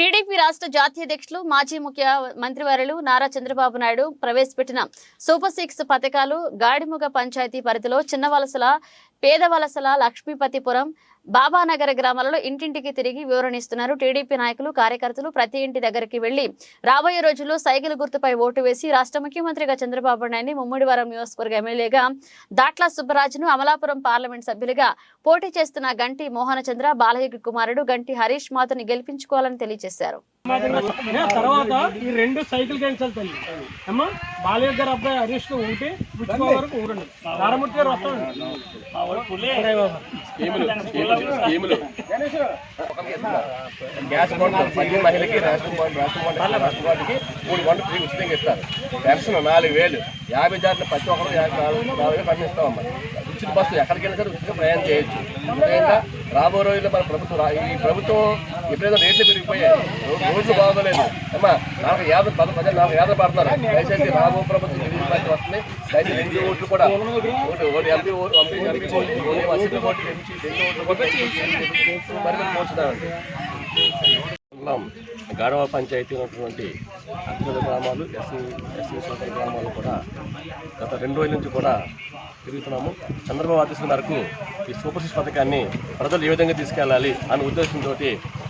TDP రాష్ట్ర జాతీయ అధ్యక్షులు మాజీ ముఖ్య మంత్రివర్యులు నారా చంద్రబాబు నాయుడు ప్రవేశపెట్టిన సూపర్ సిక్స్ పథకాలు గాడిముగ పంచాయతీ పరిధిలో చిన్నవలసల పేదవలసల లక్ష్మీపతిపురం బాబానగర్ గ్రామాలలో ఇంటింటికి తిరిగి వివరణిస్తున్నారు. టీడీపీ నాయకులు కార్యకర్తలు ప్రతి ఇంటి దగ్గరికి వెళ్ళి రాబోయే రోజుల్లో సైకిల్ గుర్తుపై ఓటు వేసి రాష్ట్ర ముఖ్యమంత్రిగా చంద్రబాబు నాయుడిని ముమ్మిడివరం నియోజకవర్గ ఎమ్మెల్యేగా దాట్ల సుబ్బరాజును అమలాపురం పార్లమెంట్ సభ్యులుగా పోటీ చేస్తున్న గంటి మోహనచంద్ర బాలయ్య కుమారుడు గంటి హరీష్ మాతని గెలిపించుకోవాలని తెలియజేశారు. తర్వాత ఈ రెండు సైకిల్ గేమ్స్ వెళ్తాయి అమ్మా బాలయ్య గారు అబ్బాయి హరీష్ ఒకటి ఊరండి. నారామూర్తి గారు వస్తామండి గ్యాస్ బండ్ ప్రతి మహిళకి రేషన్ బండ్ రేషన్ బండ్ రేషన్ బండ్కి మూడు బండ్లు ఫ్రీ ఉచితంగా ఇస్తారు. పెన్షన్ నాలుగు వేలు. యాభై జాతర ప్రతి ఒక్కరు యాభై నాలుగు నాలుగు వేలు పెన్షన్ ఇస్తామమ్మా ఉచిత బస్సు ఎక్కడికైనా సరే ఉచితంగా ప్రయాణం చేయొచ్చు ముఖ్యంగా రాబో రోజుల్లో మన ప్రభుత్వం ఈ ప్రభుత్వం ఎప్పుడైనా రేట్లు పెరిగిపోయాయి రోడ్లు బాగోలేదు అమ్మా నాలుగు యాభై పద పది నాలుగు యాభై పడుతున్నారు దయచేసి రాబో ప్రభుత్వం తెలుగు వస్తుంది దయచేసి రెండు ఓట్లు కూడా vote vote MP vote MP MP vote vote assembly vote MP రెండు ఓట్లు కూడా మరి మేము కోరుతున్నామండి మండలం గాడవ పంచాయతీ ఉన్నటువంటి అత్యధిక గ్రామాలు ఎస్సీ ఎస్సీ సోదర గ్రామాలు కూడా గత రెండు రోజుల నుంచి కూడా తిరుగుతున్నాము. చంద్రబాబు ఆదేశం మేరకు ఈ సూపర్ సిక్స్ పథకాన్ని ప్రజలు ఏ విధంగా తీసుకెళ్ళాలి అనే ఉద్దేశంతో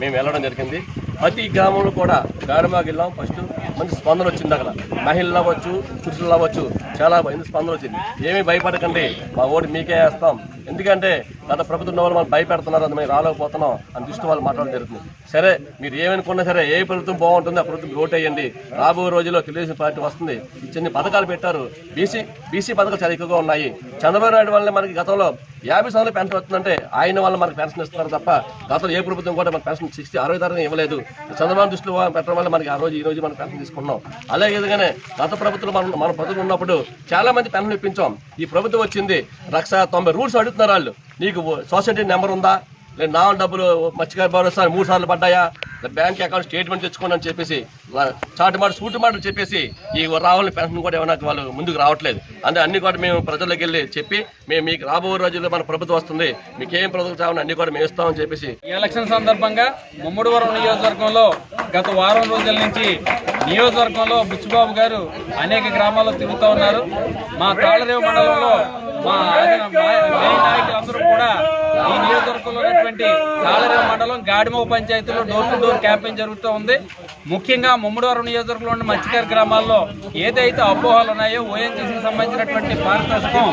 మేము వెళ్ళడం జరిగింది. ప్రతి గ్రామంలో కూడా గాడమాకి వెళ్ళాం. ఫస్ట్ మంచి స్పందన వచ్చింది అక్కడ. మహిళలు అవ్వచ్చు పురుషులు అవ్వచ్చు చాలా మంచి స్పందన వచ్చింది? ఏమీ భయపడకండి. మా ఓటు మీకే వేస్తాం. ఎందుకంటే గత ప్రభుత్వం ఉన్న వాళ్ళు మనం భయపెడుతున్నారు అది మేము రాలేకపోతున్నాం అని దృష్టి వాళ్ళు మాట్లాడడం జరుగుతుంది. సరే మీరు ఏమనుకున్నా సరే ఏ ప్రభుత్వం బాగుంటుంది ఆ ప్రభుత్వం ఓటేయండి. వేయండి రోజుల్లో తెలుగుదేశం పార్టీ వస్తుంది. చిన్న పథకాలు పెట్టారు. బీసీ బీసీ పథకాలు చాలా ఎక్కువగా ఉన్నాయి. చంద్రబాబు నాయుడు వల్ల మనకి గతంలో యాభై సంవత్సరాలు పెన్షన్ వస్తుందంటే ఆయన వల్ల మనకి పెన్షన్ ఇస్తున్నారు తప్ప గతంలో ఏ ప్రభుత్వం కూడా మనకు పెన్షన్ సిక్స్టీ అరవై తరగతి ఇవ్వలేదు. చంద్రబాబు దృష్టిలో పెట్టడం వల్ల మనకి ఆ రోజు ఈ రోజు మనం పెన్షన్ తీసుకున్నాం అలాగే విధంగానే గత ప్రభుత్వం మనం మన ప్రభుత్వం ఉన్నప్పుడు చాలా మంది పెన్షన్ ఇప్పించాం. ఈ ప్రభుత్వం వచ్చింది లక్ష తొంభై రూల్స్ అడుగుతున్నారు వాళ్ళు నీకు సొసైటీ నెంబర్ ఉందా? లేదు నా డబ్బులు మత్స్యకార భరోసా మూడు సార్లు పడ్డాయా? బ్యాంక్ అకౌంట్ స్టేట్మెంట్ తెచ్చుకోండి అని చెప్పేసి లా- చాటు మాట సూటు మాటలు చెప్పేసి ఈ రావాలని పెన్షన్ కూడా ఏమైనా వాళ్ళు ముందుకు రావట్లేదు. అంటే అన్ని కూడా మేము ప్రజలకు వెళ్ళి చెప్పి మేము మీకు రాబోయే రోజుల్లో మన ప్రభుత్వం వస్తుంది. మీకు ఏం ప్రభుత్వం కావాలని అన్ని కూడా మేము ఇస్తామని చెప్పేసి. ఎలక్షన్ సందర్భంగా ముమ్మడివరం నియోజకవర్గంలో గత వారం రోజుల నుంచి నియోజకవర్గంలో బుచ్చిబాబు గారు అనేక గ్రామాల్లో తిరుగుతూ ఉన్నారు. మా తాళరేవు మండలంలో మా ఆదిన ఈ నియోజకవర్గంలో ఉన్నటువంటి తాళరేవు మండలం గాడిమో పంచాయతీలో డోర్ టు డోర్ క్యాంపెయిన్ జరుగుతూ ఉంది. ముఖ్యంగా ముమ్మడివరం నియోజకవర్గంలో ఉన్న మత్స్యకార గ్రామాల్లో ఏదైతే అపోహలు ఉన్నాయో ఓఎన్జీసీకి సంబంధించినటువంటి పారితోషికం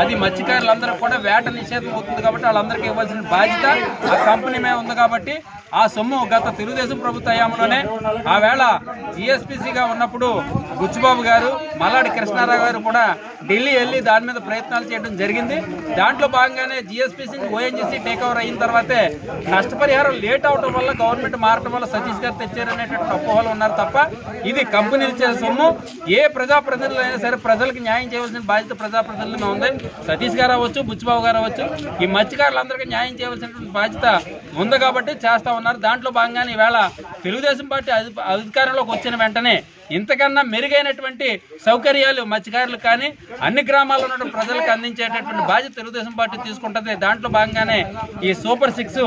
అది మత్స్యకారులందరూ కూడా వేట నిషేధం అవుతుంది కాబట్టి వాళ్ళందరికీ ఇవ్వాల్సిన బాధ్యత ఆ కంపెనీ మీద ఉంది కాబట్టి ఆ సొమ్ము గత తెలుగుదేశం ప్రభుత్వ హయాంలోనే ఆ వేళ జిఎస్పిసిగా ఉన్నప్పుడు బుచ్చిబాబు గారు మల్లాడి కృష్ణారావు గారు కూడా ఢిల్లీ వెళ్ళి దాని మీద ప్రయత్నాలు చేయడం జరిగింది. దాంట్లో భాగంగానే జిఎస్పిసి టేక్ ఓవర్ అయిన తర్వాతే నష్టపరిహారం లేట్ అవడం వల్ల గవర్నమెంట్ మారడం వల్ల సతీష్ గారు తెచ్చారనేటువంటి అపోహలు ఉన్నారు తప్ప ఇది కంపెనీలు ఇచ్చే సొమ్ము. ఏ ప్రజాప్రతినిధులు అయినా సరే ప్రజలకు న్యాయం చేయవలసిన బాధ్యత ప్రజాప్రతినిధుల ఉంది. సతీష్ గారు అవ్వచ్చు బుచ్చిబాబు గారు అవ్వచ్చు. ఈ మత్స్యకారులందరికీ న్యాయం చేయవలసినటువంటి బాధ్యత ఉంది కాబట్టి చేస్తా ఉన్నారు. దాంట్లో భాగంగానే ఈవేళ తెలుగుదేశం పార్టీ అధి- అధికారంలోకి వచ్చిన వెంటనే ఇంతకన్నా మెరుగైనటువంటి సౌకర్యాలు మత్స్యకారులు కానీ అన్ని గ్రామాల్లో ఉన్న ప్రజలకు అందించేటటువంటి బాధ్యత తెలుగుదేశం పార్టీ తీసుకుంటుంది. దాంట్లో భాగంగానే ఈ సూపర్ సిక్స్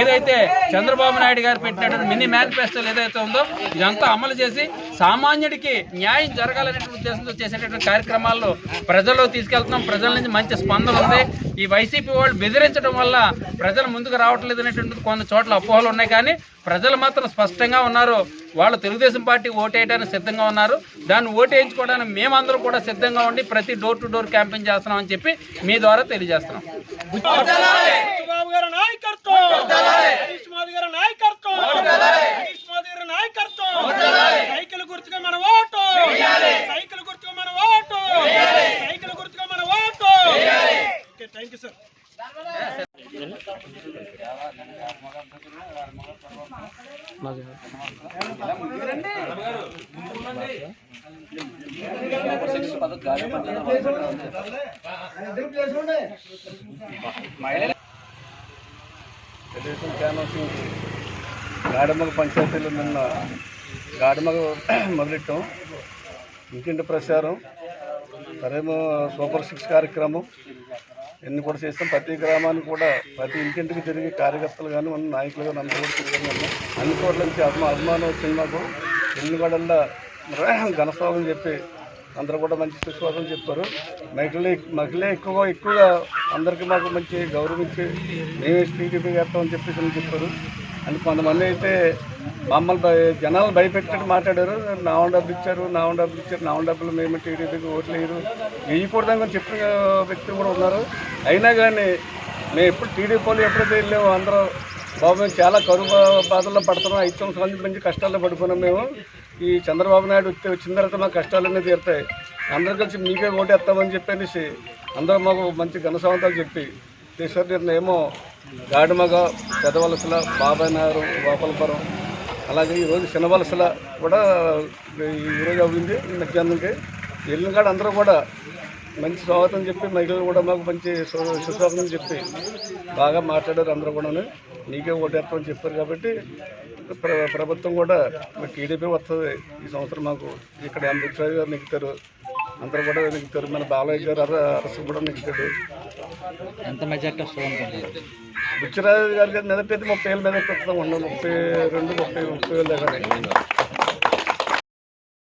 ఏదైతే చంద్రబాబు నాయుడు గారు పెట్టినటువంటి మినీ మేనిఫెస్టోలు ఏదైతే ఉందో ఇదంతా అమలు చేసి సామాన్యుడికి న్యాయం జరగాలనే ఉద్దేశంతో చేసేటటువంటి కార్యక్రమాల్లో ప్రజల్లో తీసుకెళ్తున్నాం. ప్రజల నుంచి మంచి స్పందన ఉంది. ఈ వైసీపీ వాళ్ళు బెదిరించడం వల్ల ప్రజలు ముందుకు రావట్లేదు అనేటువంటి కొన్ని చోట్ల అపోహలు ఉన్నాయి. కానీ ప్రజలు మాత్రం స్పష్టంగా ఉన్నారు. వాళ్ళు తెలుగుదేశం పార్టీ ఓటేయడానికి సిద్ధంగా ఉన్నారు. దాన్ని ఓటేయించుకోవడానికి మేమందరం కూడా సిద్ధంగా ఉండి ప్రతి డోర్ టు డోర్ క్యాంపెయిన్ చేస్తున్నామని చెప్పి మీ ద్వారా తెలియజేస్తున్నాం. బుచ్చిబాబు గారి నాయకత్వం. హరీష్ మోదీ గారి నాయకత్వం. హరీష్ మోదీ గారి నాయకత్వం. సైకిల్ గుర్తుగా మన ఓటు సైకిల్ గుర్తుగా మన ఓటు సైకిల్ గుర్తుగా మన vote okay thank you sir Telugu Desam canvassing Gadimaga పంచాయతీలో నిన్న గాడిమగ మొదలెట్టాం. ఇంటింటి ప్రచారం. సరేమో సూపర్ సిక్స్ కార్యక్రమం ఎన్ని కూడా చేస్తాం. ప్రతి గ్రామానికి కూడా ప్రతి ఇంటింటికి తిరిగి కార్యకర్తలు కానీ మన నాయకులు కానీ అందరూ కూడా తిరిగి అన్ని చోట్ల నుంచి అభిమా అభిమానం వచ్చింది మాకు. ఎన్ని కూడా ఘనస్వాగం చెప్పి అందరూ కూడా మంచి సుస్వాగం చెప్పారు. మహిళలే మహిళలే ఎక్కువగా ఎక్కువగా అందరికీ మాకు మంచి గౌరవించి మేమే టీడీపీ చేస్తామని చెప్పేసి అని చెప్పారు. అండ్ కొంతమంది అయితే మమ్మల్ని భయ- జనాలు భయపెట్టి మాట్లాడారు. నా డబ్బులు ఇచ్చారు నా డబ్బులు ఇచ్చారు నా డబ్బులు మేము టీడీపీకి ఓట్లు వేయరు. వేయకూడదని కూడా చెప్పిన వ్యక్తులు కూడా ఉన్నారు. అయినా కానీ మేము ఎప్పుడు టీడీపీ వాళ్ళు ఎప్పుడైతే వెళ్ళామో అందరూ బాబు మేము చాలా కరువు బాధల్లో పడుతున్నాం. ఐదు సంవత్సరాల నుంచి కష్టాల్లో పడుకున్నాం మేము. ఈ చంద్రబాబు నాయుడు వచ్చి వచ్చిన తర్వాత మా కష్టాలన్నీ తీరుతాయి. అందరూ కలిసి మీకే ఓటేస్తామని చెప్పనేసి అందరూ మాకు మంచి ఘనసవంతాలు చెప్పి చేశారు నిన్న ఏమో గాడిమగ పెదవలసల బాబాయ్ నగరం గోపాలపురం. అలాగే ఈరోజు చిన్నవలసల కూడా ఈరోజు అవ్వింది మధ్యాహ్నంకి. వెళ్ళిన కాడ అందరూ కూడా మంచి స్వాగతం చెప్పి మహిళలు కూడా మాకు మంచి సుస్వాగతం చెప్పి బాగా మాట్లాడారు అందరూ కూడా నీకే ఓటేస్తామని చెప్పారు కాబట్టి ప్ర ప్రభుత్వం కూడా మరి టీడీపీ వస్తుంది ఈ సంవత్సరం మాకు ఇక్కడ అంబేద్కర్ గారు నెక్కుతారు అందరూ కూడా నెక్కుతారు మన బాలయ్య గారు అర అరసు కూడా నెక్కుతాడు ఎంత మెజార్టీ వస్తుంది బుచ్చిరాజు గారి మీద ముప్పై వేల మీద పెడతాం ఉన్నాం ముప్పై రెండు ముప్పై ముప్పై వేల దగ్గర